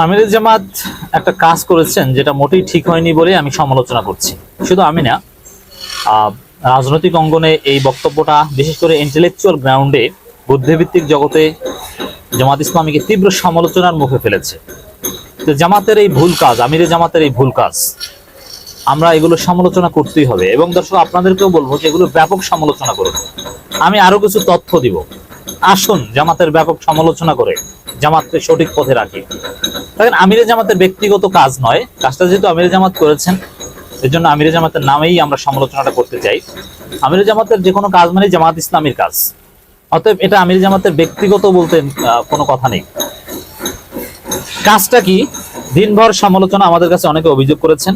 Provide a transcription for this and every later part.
আমিরের জামাত একটা কাজ করেছেন যেটা মোটেই ঠিক হয়নি বলে আমি সমালোচনা করছি। শুধু আমি না রাজনৈতিক অঙ্গনে এই বক্তব্যটা, বিশেষ করে ইন্টেলেকচুয়াল গ্রাউন্ডে বুদ্ধিভিত্তিক জগতে জামাত ইসলামীকে তীব্র সমালোচনার মুখে ফেলেছে। তো জামাতের এই ভুল কাজ আমিরের জামাতের এই ভুল কাজ, আমরা এগুলো সমালোচনা করতেই হবে। এবং দর্শক, আপনাদেরকেও বলব যে এগুলো ব্যাপক সমালোচনা করুন। আমি আরও কিছু তথ্য দিব। আসুন জামাতের ব্যাপক সমালোচনা করে জামাতকে সঠিক পথে রাখি। দেখেন, আমিরে জামাতের ব্যক্তিগত কাজ নয়। কাজটা যেহেতু আমিরে জামাত করেছেন এর জন্য আমিরে জামাতের নামেই আমরা সমালোচনাটা করতে চাই। আমিরে জামাতের যে কোনো কাজ মানে জামাত ইসলামীর কাজ। অতএব এটা আমির জামাতের ব্যক্তিগত বলতে কোনো কথা নেই। কাজটা কি? দিনভর সমালোচনা আমাদের কাছে অনেকে অভিযোগ করেছেন।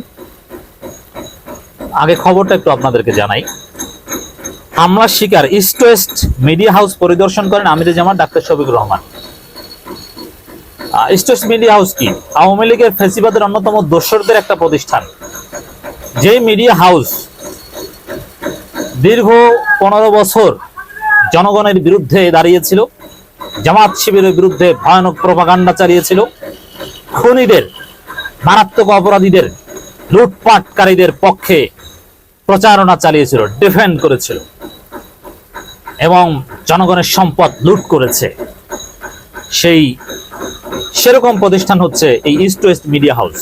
আগে খবরটা একটু আপনাদেরকে জানাই। হামলার শিকার ইস্ট ওয়েস্ট মিডিয়া হাউস পরিদর্শন করেন আমির Jamaat, doctor Shafiqur Rahman. West media house কি? আওয়ামী লীগের ফেসিবাদের অন্যতম দোসরদের একটা প্রতিষ্ঠান। যে মিডিয়া হাউস দীর্ঘ পনেরো বছর জনগণের বিরুদ্ধে দাঁড়িয়েছিল, জামাত শিবিরের বিরুদ্ধে ভয়ানক প্রপাগান্ডা চালিয়েছিল, খুনিদের, মারাত্মক অপরাধীদের, লুটপাটকারীদের পক্ষে প্রচারণা চালিয়েছিল ডিফেন্ড করেছিল এবং জনগণের সম্পদ লুট করেছে। সেই সেরকম প্রতিষ্ঠান হচ্ছে এই east west media house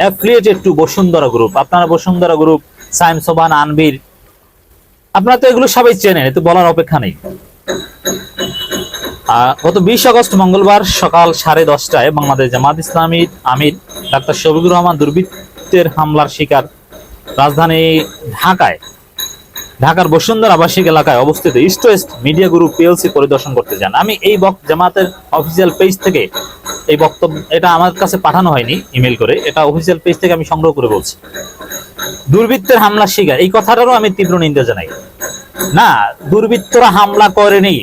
affiliated to Bashundhara group আপনারা বসুন্ধরা গ্রুপ সাইম সোবান আনবির আপনারা তো এগুলো সবাই চেনেন এতে বলার অপেক্ষা নেই। গত বিশ আগস্ট মঙ্গলবার সকাল সাড়ে দশটায় বাংলাদেশ জামাত ইসলামীর আমির ডাক্তার শফিকুর রহমান দুর্বৃত্তের হামলার শিকার রাজধানী ঢাকায় ঢাকার বসুন্ধরা আবাসিক এলাকায় অবস্থিত east west media group PLC পরিদর্শন করতে যান। আমি এই জামাতের অফিসিয়াল পেজ থেকে এই বক্তব্য, এটা আমার কাছে পাঠানো হয়নি ইমেল করে, এটা অফিসিয়াল পেজ থেকে আমি সংগ্রহ করে বলছি। দুর্বৃত্তের হামলার শিকার, এই কথাটারও আমি তীব্র নিন্দা জানাই। না, দুর্বৃত্তরা হামলা করেনি।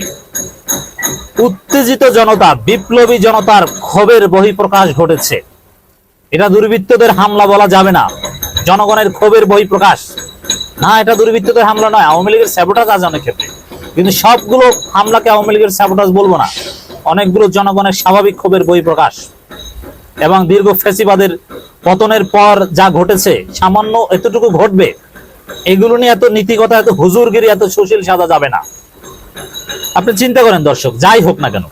উত্তেজিত জনতা, বিপ্লবী জনতার ক্ষোভের বহিঃপ্রকাশ ঘটেছে। এটা দুর্বৃত্তদের হামলা বলা যাবে না। জনগণের ক্ষোভের বহিঃপ্রকাশ না, এটা দুর্বৃত্তদের হামলা নয়, আওয়ামী লীগের স্যাবোটাজ আছে অনেক ক্ষেত্রে। কিন্তু সবগুলো হামলাকে আওয়ামী লীগের স্যাবোটাজ বলব না। অনেকগুলো জনগণের স্বাভাবিক ক্ষোভের বহিঃপ্রকাশ এবং দীর্ঘ ফেসিবাদের পতনের পর যা ঘটেছে, সামান্য এতটুকু ঘটবে, এগুলো নিয়ে এত নীতিকথা, এত হুজুরগিরি, এত সুশীল সাজা যাবে না। আপনি চিন্তা করেন দর্শক, যাই হোক না কেন,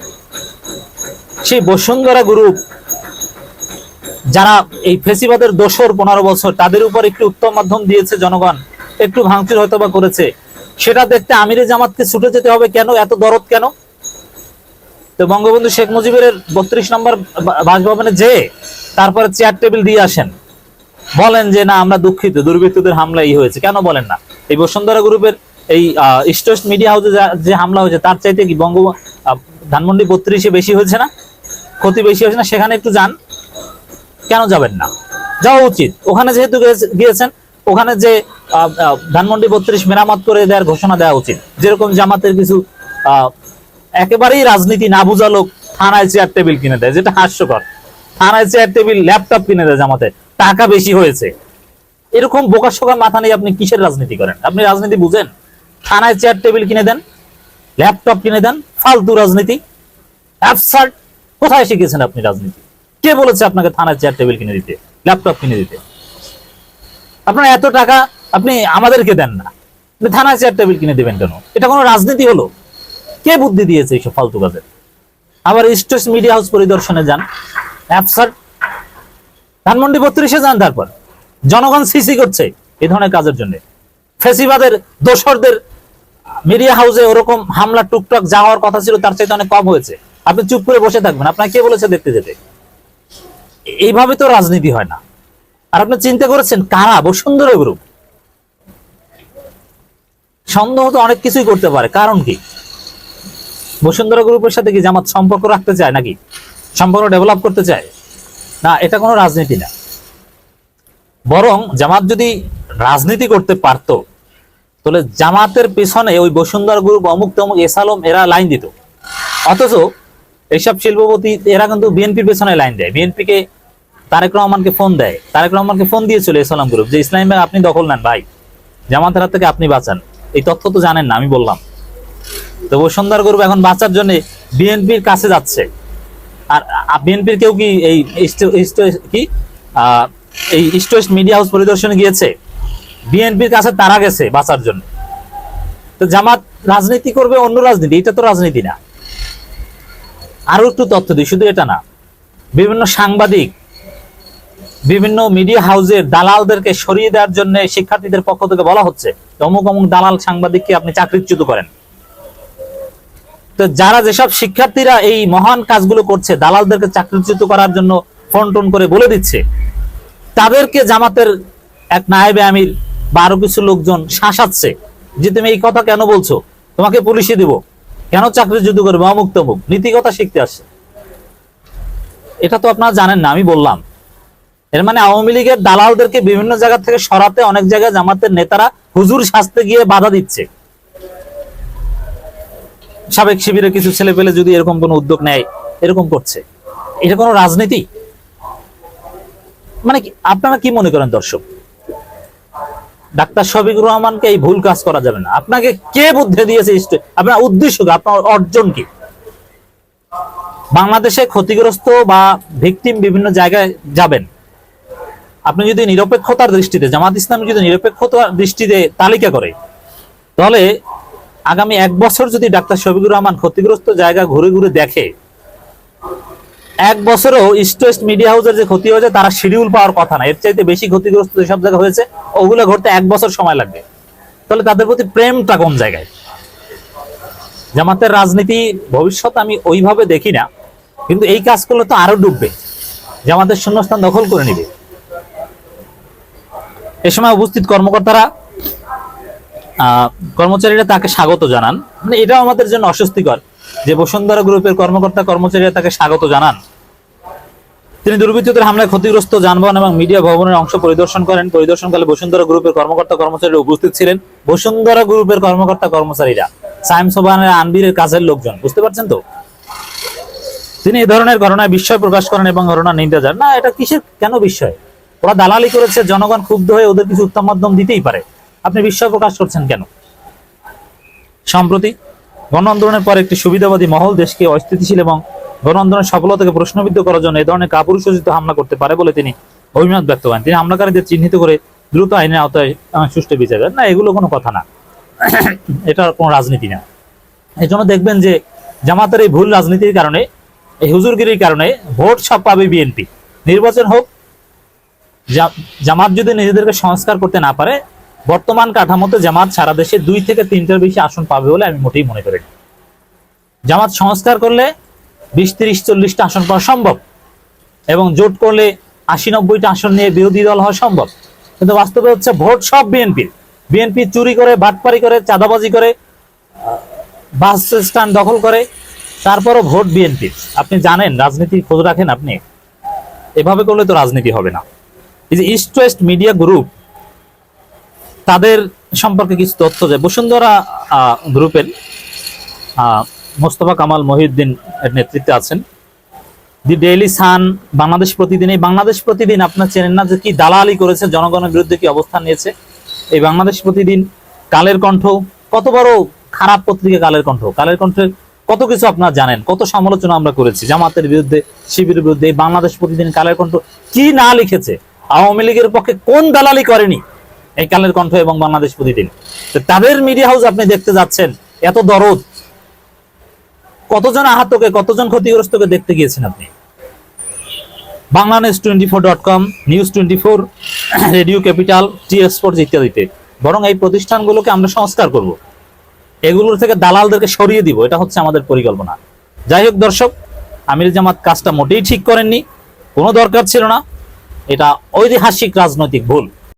সেই বসুন্ধরা গ্রুপ যারা এই ফেসিবাদের দোসর পনেরো বছর, তাদের উপর একটি উত্তম মাধ্যম দিয়েছে জনগণ একটু ভাঙচুর হয়তো বা করেছে। সেটা দেখতে আমিরে জামাতকে ছুটে যেতে হবে কেন? এত দরদ কেন? তো বঙ্গবন্ধু শেখ মুজিবের বত্রিশ নম্বর বাসভবনে যে তারপরে চেয়ার টেবিল দিয়ে আসেন। বলেন যে, না, আমরা দুঃখিত, দুর্বৃত্তদের হামলা এই হয়েছে। কেন বলেন না? এই বসুন্ধরা গ্রুপের এই স্টোস্ট মিডিয়া হাউসে যা- হামলা হয়েছে, তার চাইতে কি বঙ্গ ধানমন্ডি বত্রিশে বেশি হয়েছে না? ক্ষতি বেশি হয়েছে না? সেখানে একটু যান। কেন যাবেন না? যাওয়া উচিত। ওখানে যেহেতু গিয়েছেন, ওখানে যে ধানমন্ডি বত্রিশ মেরামত করে দেওয়ার ঘোষণা দেওয়া উচিত। যেরকম জামাতের কিছু একেবারেই রাজনীতি না বুঝা লোক থানায় চেয়ার টেবিল কিনে দেয়, যেটা হাস্যকর। থানায় চেয়ার টেবিল ল্যাপটপ কিনে দেয় জামাতে। টাকা বেশি হয়েছে। এরকম বোকা শোকা মাথা নিয়ে আপনি কিসের রাজনীতি করেন? আপনি রাজনীতি বুঝেন? থানায় চেয়ার টেবিল কিনে দেন ল্যাপটপ কিনে দেন, ফালতু রাজনীতি। অ্যাবসার্ড কোথায় শিখেছেন আপনি রাজনীতি? কে বলেছে আপনাকে থানায় চেয়ার টেবিল কিনে দিতে ল্যাপটপ কিনে দিতে? আপনার এত টাকা আপনি আমাদেরকে দেন না। থানায় চেয়ার টেবিল কিনে দিবেন কেন? এটা কোনো রাজনীতি হলো? কে বুদ্ধি দিয়েছে এইসব ফালতু কাজের? আবার স্টোস মিডিয়া হাউস পরিদর্শনে যান। অ্যাপসার ধানমন্ডি বত্রিশে যান তারপর। জনগণ সিসি করছে এই ধরনের কাজের জন্য। ফেসিবাদের দোসরদের মিডিয়া হাউসে ওরকম হামলা, টুকটাক যাওয়ার কথা ছিল তার চাইতে অনেক কম হয়েছে। আপনি চুপ করে বসে থাকবেন। আপনাকে কে বলেছে দেখতে যেতে? এইভাবে তো রাজনীতি হয় না। আর আপনি চিন্তা করেছেন, কারা? বসুন্ধরা গ্রুপ। সন্দেহ তো অনেক কিছুই করতে পারে। কারণ কি? বসুন্ধরা গ্রুপের সাথে কি জামাত সম্পর্ক রাখতে চায় নাকি? সম্পর্ক ডেভেলপ করতে চায়? না, এটা কোনো রাজনীতি না। বরং জামাত যদি রাজনীতি করতে পারতো, তাহলে জামাতের পেছনে ওই বসুন্ধরা গ্রুপ অমুক তমুক এসালম এরা লাইন দিত। অথচ এইসব শিল্পপতি, এরা কিন্তু বিএনপির পেছনে লাইন দেয়। বিএনপিকে তারেক রহমানকে ফোন দেয়। তারেক রহমানকে ফোন দিয়েছিল এসালাম গ্রুপ যে, ইসলাম আপনি দখল নেন ভাই। জামাতের হাত থেকে আপনি বাঁচান। এই তথ্য তো জানেন না, আমি বললাম। তো বসুন্ধরা গ্রুপ এখন বাঁচার জন্য বিএনপির কাছে যাচ্ছে। আর বিএনপির কেউ কি এই কি? এই ইস্ট ওয়েস্ট মিডিয়া হাউস পরিদর্শনে গিয়েছে? বিএনপির কাছে তারা গেছে বাঁচার জন্য। তো জামাত রাজনীতি করবে অন্য রাজনীতি, এটা তো রাজনীতি না। আরও একটু তথ্য দিই, শুধু এটা না। বিভিন্ন সাংবাদিক বিভিন্ন মিডিয়া হাউসের দালালদেরকে সরিয়ে দেওয়ার জন্য শিক্ষার্থীদের পক্ষ থেকে বলা হচ্ছে অমুক অমুক দালাল সাংবাদিককে আপনি চাকরিচ্যুত করেন। তো যারা যেসব শিক্ষার্থীরা এই মহান কাজগুলো করছে, দালালদেরকে চাকরিচ্যুত করার জন্য ফোন টোন করে বলে দিচ্ছে, তাদেরকে জামাতের এক নায়েবে আমির বা আরও কিছু লোকজন শাসাচ্ছে যে, তুমি এই কথা কেন বলছো? তোমাকে পুলিশে দিব। কেন চাকরিচ্যুত করবে? অমুক তমুক। নীতিকথা শিখতে আসছে। এটা তো আপনারা জানেন না, আমি বললাম। এর মানে আওয়ামী লীগের দালালদেরকে বিভিন্ন জায়গা থেকে সরাতে, অনেক জায়গায় জামাতের নেতারা হুজুর শাস্তে গিয়ে বাধা দিচ্ছে। সাবেক শিবিরের কিছু ছেলে পেলে যদি এরকম কোনো উদ্যোগ নেয়, এরকম করছে। এটা কোনো রাজনীতি? মানে আপনারা কি মনে করেন দর্শক? ডাক্তার শফিকুর রহমানকে এই ভুল কাজ করা যাবে না। আপনাকে কে বুদ্ধি দিয়েছে আপনার উদ্দেশ্য কি? আপনার অর্জন কি? বাংলাদেশে ক্ষতিগ্রস্ত বা ভিকটিম বিভিন্ন জায়গায় যাবেন। আপনি যদি নিরপেক্ষতার দৃষ্টিতে, জামাত ইসলাম যদি নিরপেক্ষতার দৃষ্টিতে তালিকা করে, তাহলে আগামী এক বছর যদি ডাক্তার শফিকুর রহমান ক্ষতিগ্রস্ত জায়গা ঘুরে ঘুরে দেখে, এক বছরও ইস্ট ওয়েস্ট মিডিয়া হাউসের যে ক্ষতি হয়েছে, তারা শিডিউল পাওয়ার কথা না। এর চাইতে বেশি ক্ষতিগ্রস্ত যেসব জায়গা হয়েছে, ওগুলো ঘটতে এক বছর সময় লাগবে। তাহলে তাদের প্রতি প্রেমটা কোন জায়গায়? জামাতের রাজনীতি, ভবিষ্যৎ আমি ওইভাবে দেখি না, কিন্তু এই কাজ করলে তো আরও ডুববে। জামাতের শূন্যস্থান দখল করে নিবে। এ সময় উপস্থিত কর্মকর্তারা কর্মচারীরা তাকে স্বাগত জানান। মানে এটাও আমাদের জন্য অস্বস্তিকর যে বসুন্ধরা গ্রুপের কর্মকর্তা, কর্মচারীরা তাকে স্বাগত জানান। তিনি দুর্বৃত্তদের হামলায় ক্ষতিগ্রস্ত যানবাহন এবং মিডিয়া ভবনের অংশ পরিদর্শন করেন। পরিদর্শনকালে বসুন্ধরা গ্রুপের কর্মকর্তা, কর্মচারীরা উপস্থিত ছিলেন। বসুন্ধরা গ্রুপের কর্মকর্তা, কর্মচারীরা সাইম সোবানের আনবিরের কাজের লোকজন। বুঝতে পারছেন তো? তিনি এ ধরনের ঘটনায় বিস্ময় প্রকাশ করেন এবং ঘটনার নিন্দা জানান। না, এটা কিসের কেন বিস্ময়? ওরা দালালি করেছে, জনগণ ক্ষুব্ধ হয়ে ওদের কিছু উত্তম মাধ্যম দিতেই পারে। আপনি বিস্ময় প্রকাশ করছেন কেন? সম্প্রতি গণ আন্দোলনের পর একটি সুবিধাবাদী মহল দেশকে অস্থিতিশীল এবং গণ আন্দোলনের সফলতাকে প্রশ্নবিদ্ধ করার জন্য এই ধরনের কাপুরুষোচিত হামলা করতে পারে বলে তিনি অভিমত ব্যক্ত করেন। তিনি হামলাকারীদের চিহ্নিত করে দ্রুত আইনের আওতায় সুষ্ঠু বিচার। না, এগুলো কোনো কথা না। এটা কোনো রাজনীতি না। এই জন্য দেখবেন যে জামাতের এই ভুল রাজনীতির কারণে, এই হুজুরগিরির কারণে ভোট সব পাবে বিএনপি। নির্বাচন হোক জামাত যদি নিজেদেরকে সংস্কার করতে না পারে, বর্তমান কাঠামোতে জামাত সারা দেশে দুই থেকে তিনটার বেশি আসন পাবে বলে আমি মোটেই মনে করি জামাত সংস্কার করলে বিশ, তিরিশ, চল্লিশটা আসন পাওয়া সম্ভব এবং জোট করলে আশি, নব্বইটা আসন নিয়ে বিরোধী দল হওয়া সম্ভব। কিন্তু বাস্তবে হচ্ছে ভোট সব বিএনপির। বিএনপি চুরি করে, বাটপারি করে, চাঁদাবাজি করে বাস স্ট্যান্ড দখল করে, তারপরও ভোট বিএনপির। আপনি জানেন রাজনীতি খোঁজ রাখেন আপনি। এভাবে করলে তো রাজনীতি হবে না। এই যে ইস্ট ওয়েস্ট মিডিয়া গ্রুপ তাদের সম্পর্কে কিছু তথ্য যায় বসুন্ধরা গ্রুপের মোস্তফা কামাল মহিউদ্দিন এর নেতৃত্বে আছেন। দি ডেইলি সান, বাংলাদেশ প্রতিদিন। এই বাংলাদেশ প্রতিদিন, আপনার চেনেন না যে কি দালালি করেছে, জনগণের বিরুদ্ধে কি অবস্থান নিয়েছে? এই বাংলাদেশ প্রতিদিন কালের কণ্ঠ, কত বড় খারাপ পত্রিকা কালের কণ্ঠ? কালের কণ্ঠের কত কিছু আপনারা জানেন? কত সমালোচনা আমরা করেছি, জামাতের বিরুদ্ধে, শিবিরের বিরুদ্ধে, এই বাংলাদেশ প্রতিদিন কালের কণ্ঠ কি না লিখেছে? আওয়ামী লীগের পক্ষে কোন দালালি করেনি? এই কালের কণ্ঠ এবং বাংলাদেশ প্রতিদিন। তাদের মিডিয়া হাউস আপনি দেখতে যাচ্ছেন, এত দরদ। কতজন আহতকে, কতজন ক্ষতিগ্রস্তকে দেখতে গিয়েছেন আপনি? Bangla twenty four dot com news twenty four radio capital, T sports ইত্যাদিতে। বরং এই প্রতিষ্ঠানগুলোকে আমরা সংস্কার করব। এগুলোর থেকে দালালদেরকে সরিয়ে দিব, এটা হচ্ছে আমাদের পরিকল্পনা। যাই হোক দর্শক, আমির জামাত কাজটা মোটেই ঠিক করেননি, কোনো দরকার ছিল না। এটা ঐতিহাসিক রাজনৈতিক ভুল।